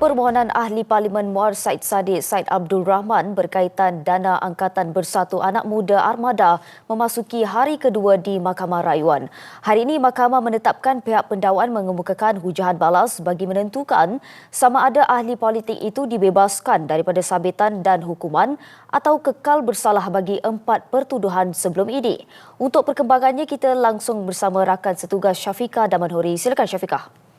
Permohonan ahli Parlimen Muar Said Sadiq Said Abdul Rahman berkaitan dana Angkatan Bersatu Anak Muda Armada memasuki hari kedua di Mahkamah Rayuan. Hari ini Mahkamah menetapkan pihak pendawaan mengemukakan hujahan balas bagi menentukan sama ada ahli politik itu dibebaskan daripada sabitan dan hukuman atau kekal bersalah bagi empat pertuduhan sebelum ini. Untuk perkembangannya kita langsung bersama rakan setugas Syafika Damanhuri. Silakan Syafika.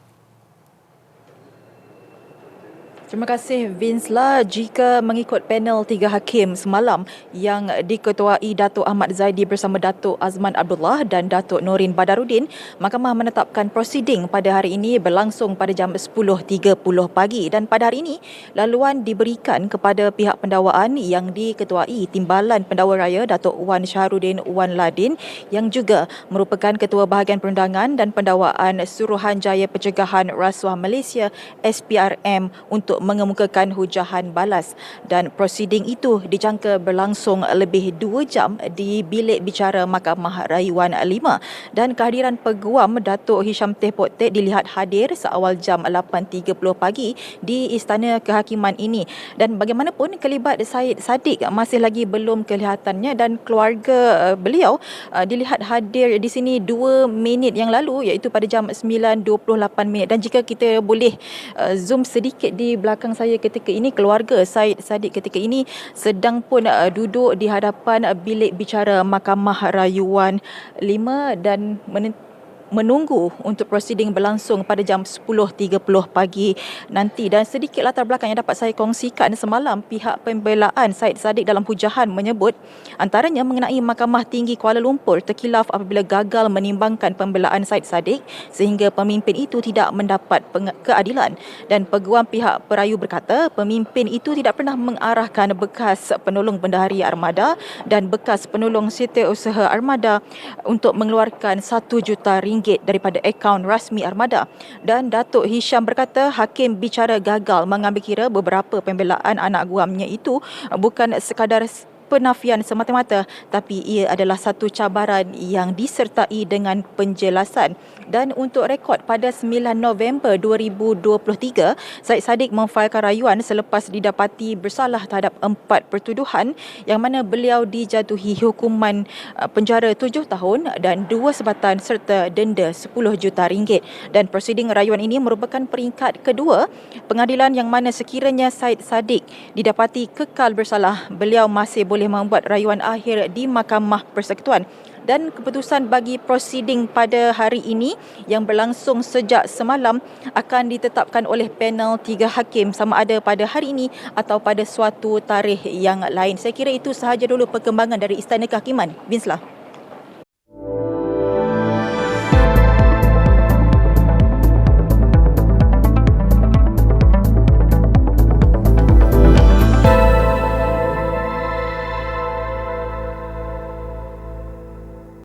Terima kasih Vince lah. Jika mengikut panel tiga hakim semalam yang diketuai Datuk Ahmad Zaidi bersama Datuk Azman Abdullah dan Datuk Norin Badarudin, Mahkamah menetapkan prosiding pada hari ini berlangsung pada jam 10.30 pagi dan pada hari ini laluan diberikan kepada pihak pendawaan yang diketuai Timbalan Pendakwa Raya Datuk Wan Syahrudin Wan Ladin yang juga merupakan Ketua Bahagian Perundangan dan Pendawaan Suruhanjaya Pencegahan Rasuah Malaysia SPRM untuk mengemukakan hujahan balas. Dan prosiding itu dijangka berlangsung lebih dua jam di bilik bicara Mahkamah Rayuan 5 dan kehadiran peguam Datuk Hisham Teh Potek dilihat hadir seawal jam 8.30 pagi di Istana Kehakiman ini. Dan bagaimanapun kelibat Syed Saddiq masih lagi belum kelihatannya dan keluarga uh, beliau uh, dilihat hadir di sini 2 minit yang lalu iaitu pada jam 9.28 minit. Dan jika kita boleh uh, zoom sedikit di belakang belakang saya ketika ini keluarga Said Sadiq ketika ini sedang pun uh, duduk di hadapan uh, bilik bicara Mahkamah Rayuan 5 dan menunggu untuk prosiding berlangsung pada jam 10.30 pagi nanti. Dan sedikit latar belakang yang dapat saya kongsikan semalam pihak pembelaan Said Sadiq dalam hujahan menyebut antaranya mengenai Mahkamah Tinggi Kuala Lumpur terkilaf apabila gagal menimbangkan pembelaan Said Sadiq sehingga pemimpin itu tidak mendapat keadilan. Dan peguam pihak perayu berkata pemimpin itu tidak pernah mengarahkan bekas penolong bendahari armada dan bekas penolong setiausaha armada untuk mengeluarkan 1 juta ringgit daripada akaun rasmi armada. Dan Datuk Hisham berkata hakim bicara gagal mengambil kira beberapa pembelaan anak guamnya itu bukan sekadar penafian semata-mata tapi ia adalah satu cabaran yang disertai dengan penjelasan. Dan untuk rekod pada 9 November 2023 Said Saddiq memfailkan rayuan selepas didapati bersalah terhadap empat pertuduhan yang mana beliau dijatuhi hukuman uh, penjara tujuh tahun dan dua sebatan serta denda 10 juta ringgit. Dan prosiding rayuan ini merupakan peringkat kedua pengadilan yang mana sekiranya Said Saddiq didapati kekal bersalah beliau masih boleh boleh membuat rayuan akhir di Mahkamah Persekutuan dan keputusan bagi prosiding pada hari ini yang berlangsung sejak semalam akan ditetapkan oleh panel tiga hakim sama ada pada hari ini atau pada suatu tarikh yang lain. Saya kira itu sahaja dulu perkembangan dari Istana Kehakiman. Binslah.